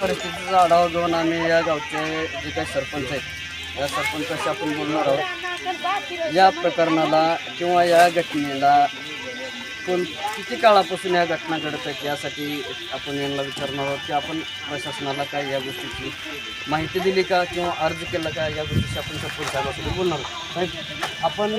परिस्थितीचा आढावा घेऊन आम्ही या गावचे जे काही सरपंच आहेत या सरपंचाशी आपण बोलणार आहोत. या प्रकरणाला किंवा या घटनेला कोण किती काळापासून या घटना घडत आहेत यासाठी आपण यांना विचारणार आहोत की आपण प्रशासनाला काय या गोष्टीची माहिती दिली का किंवा अर्ज केला का या गोष्टीशी आपण सरपंच साहेबांसोबत बोलणार आहोत. आपण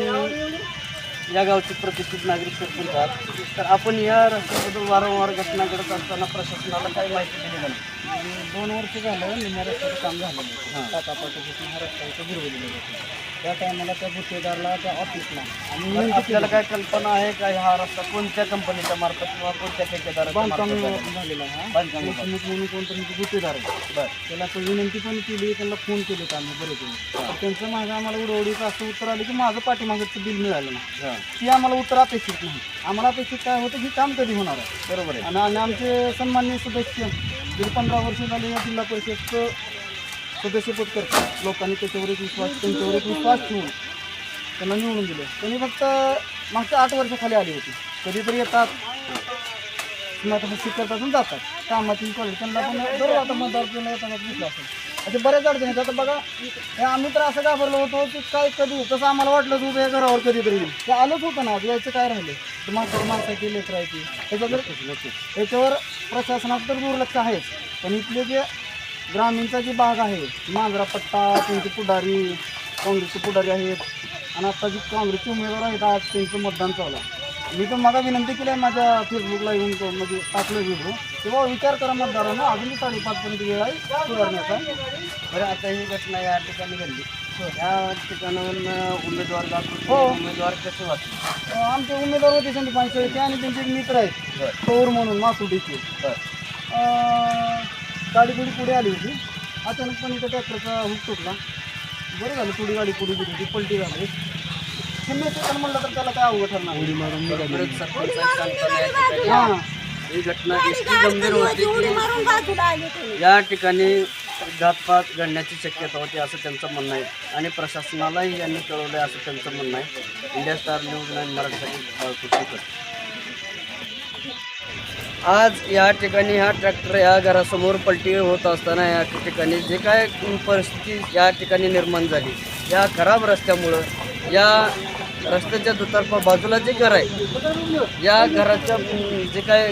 या गावचे प्रतिष्ठित नागरिक सरपंच आहात तर आपण या रस्त्याबद्दल वारंवार घटना घडत असताना प्रशासनाला काही माहिती दिली नाही? दोन वर्ष झालं निम्या रस्त्याचं काम झालं नाही टाटा हा रस्ता इथं गिरवलेला त्या टायमाला त्या गुत्तेदारला त्या ऑफिसला आणि आपल्याला काय कल्पना आहे का हा रस्ता कोणत्या कंपनीच्या मार्फत किंवा कोणत्या ठेकेदाराच्या बांधकाम? झालेला हा. बांधकाम म्हणून कोणतरी गुत्तेदार आहे बरं. त्याला तो विनंती पण केली त्यांना फोन केले होते आम्ही बरेच त्यांचं माझं आम्हाला उडवडीचं असं उत्तर आलं की माझं पाठीमागचं बिल मिळालं हां. ती आम्हाला उत्तर अपेक्षित नाही. आम्हाला अपेक्षित काय होतं की काम कधी होणार आहे? बरोबर आहे. आणि आणि आमचे सन्मान्य सदस्य गेली पंधरा वर्ष झाले या जिल्हा परिषदचं सदस्यपद करतात. लोकांनी त्याच्यावर एक विश्वास त्यांच्यावर एक विश्वास ठेवून त्यांना निवडून दिलं. त्यांनी फक्त मागच्या आठ वर्षाखाली आली होती. कधीतरी येतात. स्मार्ट करतात आणि जातात. कामाची कॉलेज त्यांना पण बरोबर आता मतदार त्यांना येताना दिसलं असेल असे बऱ्याच अडचणी आहेत. आता बघा हे आम्ही तर असं घाबरलो होतो की काय कधी तसं आम्हाला वाटलं होतं या घरावर कधीतरी येईल. ते आलंच होतं ना आज यायचं काय राहिलं? ते माणसाला माणसाची लेकरायची त्याच्यावर याच्यावर प्रशासनात तर दुर्लक्ष आहेच. पण इथले जे ग्रामीणचा जे भाग आहे मांजरा पट्टा त्यांचे पुढारी काँग्रेसचे पुढारी आहेत आणि आता जी काँग्रेसचे उमेदवार आहेत आज त्यांचं मतदान चालू आहे. मी तर मला विनंती केली आहे माझ्या फेसबुकला येऊन तो म्हणजे टाकलं व्हिडिओ तेव्हा विचार करा मतदारांना अजून साडेपाचपर्यंत वेळ आहे सुधारण्याचा. बरं आता ही घटना या ठिकाणी घडली. या ठिकाणाहून उमेदवार. हो. उमेदवार कसे वाटले? आमचे उमेदवार होते संदीप पानसळे आणि त्यांचे मित्र आहेत. पौर म्हणून मासुडीचे. गाडी पुढे पुढे आली होती. अचानकपणे त्या ट्रॅक्टरचा हुक तुटला. बरं झालं पुढे गाडी पुढे गेली होती पलटी झाली. शून्य सेकंड म्हणलं तर त्याला काय अवघड ठरणार उडी मारून हां. ही घटना इतकी गंभीर होती की मारून बाजूला आले तुम्ही या ठिकाणी घातपात घडण्याची शक्यता होती असं त्यांचं म्हणणं आहे. आणि प्रशासनालाही यांनी कळवलं असं त्यांचं म्हणणं आहे. इंडिया स्टार न्यूज नाईन मराठीसाठी आज या ठिकाणी हा ट्रॅक्टर या घरासमोर पलटी होत असताना या ठिकाणी जे काय परिस्थिती या ठिकाणी निर्माण झाली या खराब रस्त्यामुळं या रस्त्याच्या दुतर्फा बाजूला जे घर आहे या घराच्या जे काय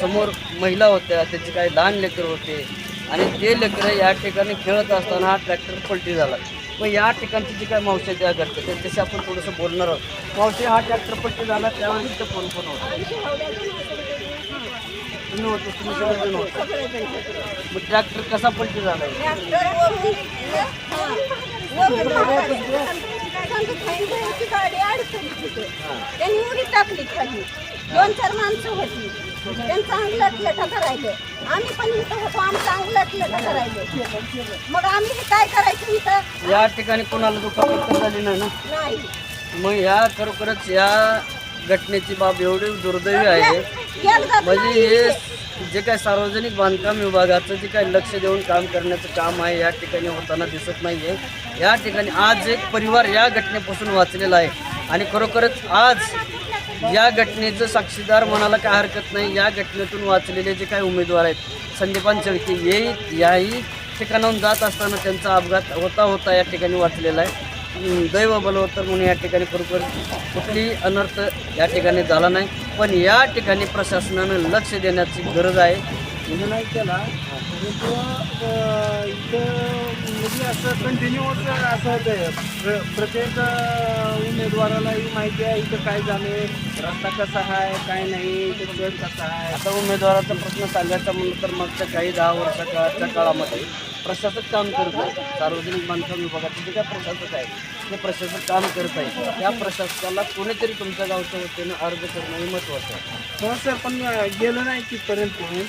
समोर महिला होत्या त्याचे काही लहान लेकर होते आणि ते लेकरं या ठिकाणी खेळत असताना हा ट्रॅक्टर पलटी झाला. मग या ठिकाणची जी काय मावशी त्या घडते त्यांच्याशी आपण थोडंसं बोलणार आहोत. मावशी हा ट्रॅक्टर पलटी झाला त्यावेळी ते फोन फोन होता? तुम्ही होतो तुम्ही सगळेजण होतो. मग ट्रॅक्टर कसा पलटी झाला? गाडी अडचणी तिथे त्यांनी उडी टाकली खाली दोन चार माणसं होती त्यांचं अंगलट लटा करायले आम्ही पण इथं होतो आमचं अंगलट लटा करायले मग आम्ही हे. काय करायचं इथं या ठिकाणी कोणाला दुखापत झाली नाही ना? नाही. मग ह्या खरोखरच या घटनेची बाब एवढी दुर्दैवी आहे. म्हणजे हे जे काय सार्वजनिक बांधकाम विभागाचं जे काय लक्ष देऊन काम करण्याचं काम आहे या ठिकाणी होताना दिसत नाही आहे या ठिकाणी आज एक परिवार या घटनेपासून वाचलेला आहे. आणि खरोखरच आज या घटनेचं साक्षीदार म्हणायला काय हरकत नाही. या घटनेतून वाचलेले जे काही उमेदवार आहेत संदीपान चळके हे याही ठिकाणाहून जात असताना त्यांचा अपघात होता होता या ठिकाणी वाचलेला आहे. दैव बलवत्तर म्हणून या ठिकाणी खरोखर कुठलीही अनर्थ या ठिकाणी झाला नाही. पण या ठिकाणी प्रशासनानं लक्ष देण्याची गरज आहे. नाही केला म्हणजे म्हणजे असं कंटिन्यूअस असं ते प्र- प्रत्येक उमेदवारालाही माहिती आहे इथं काय झाले रस्ता कसा आहे काय नाही इथं कसा आहे. आता उमेदवाराचा प्रश्न सांगायचा म्हणलं तर मागच्या काही दहा वर्षाच्या काळामध्ये प्रशासक काम करत आहे. सार्वजनिक बांधकाम विभागाचे जे काय प्रशासक आहे ते प्रशासक काम करत आहे त्या प्रशासकाला कोणीतरी तुमच्या गावच्या वतीनं अर्ज करणं हे महत्त्वाचं आहे. हो सर पण गेलो नाही तिथपर्यंत पण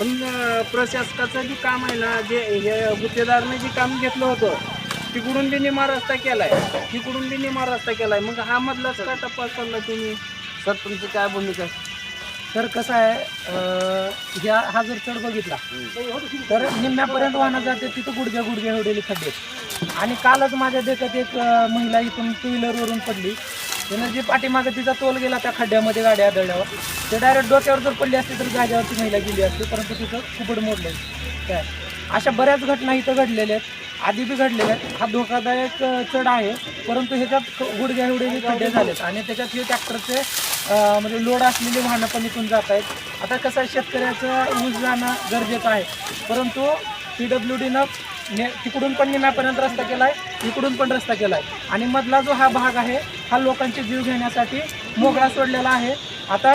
पण प्रशासकाचं जे काम आहे ना जे हे गुत्तेदारने जे काम घेतलं होतं तिकडून बी निमा रस्ता केलाय. तिकडून बी निमा रस्ता केलाय. मग हा मधलाच का तपास चालला तुम्ही? सर तुमची काय भूमिका? तर कसं आहे ह्या हा जर चढ बघितला तर निम्म्यापर्यंत वाहनं जाते तिथं गुडघ्या गुडघ्या एवढेले खड्डे आहेत. आणि कालच माझ्या देखत एक महिला इथून टू व्हीलरवरून पडली. त्यानं जे पाठीमागं तिचा तोल गेला त्या खड्ड्यामध्ये गाडी आदळल्यावर. ते डायरेक्ट डोक्यावर जर पडली असती तर जागेवरची महिला गेली असती परंतु तिथं कुपड मोडलं. काय? अशा बऱ्याच घटना इथं घडलेल्या आहेत. आधी बी घडलेल्या आहेत हा धोकादायक चढ आहे. परंतु ह्याच्यात गुडघ्या एवढे खड्डे झालेत. आणि त्याच्यात हे ट्रॅक्टरचे म्हणजे लोड असलेली वाहनं पण इथून जात आहेत. आता कसं आहे शेतकऱ्याचं ऊस जाणं गरजेचं आहे. परंतु पी डब्ल्यू डीनं ने तिकडून पण निम्यापर्यंत रस्ता केला आहे इकडून पण रस्ता केला आहे आणि मधला जो हा भाग आहे हा लोकांचे जीव घेण्यासाठी मोकळा सोडलेला आहे. आता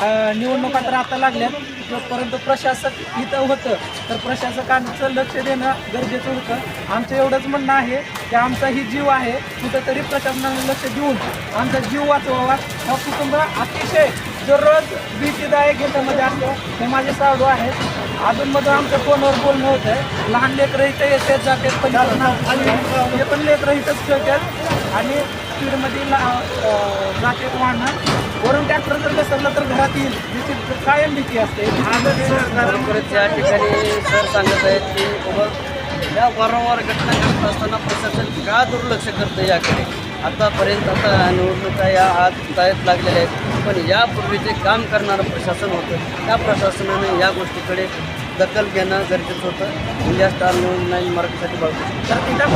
निवडणुका तर आता लागल्यात तर परंतु प्रशासक इथं होतं. तर प्रशासकांचं लक्ष देणं गरजेचं होतं. आमचं एवढंच म्हणणं आहे की आमचा ही जीव आहे कुठंतरी प्रशासनाने लक्ष देऊन आमचा जीव वाचवावा. हा कुटुंब अतिशय दररोज भीतीदायक ह्याच्यामध्ये असतो. हे माझे साडू आहेत. अजूनमधून आमच्या फोनवर बोलणं होतं लहान लेकरं इथं येतात जातात पण आणि हे पण लेकरं इथंच खेळतात. आणि स्पीडमध्ये जाते वाहनं वरून ट्रॅक्टर जर घसरलं तर घरात येईल भीती कायम भीती असते. या ठिकाणी सर सांगत आहेत की बाबा या वारंवार घटना घडत असताना प्रशासन का दुर्लक्ष करतं याकडे आतापर्यंत आता निवडणुका या आज तायत लागलेल्या आहेत पण यापूर्वी जे काम करणारं प्रशासन होतं त्या प्रशासनाने या गोष्टीकडे दखल घेणं गरजेचं होतं इंडिया स्टार न्यूज नाईन मराठीसाठी बघतो तर तिथं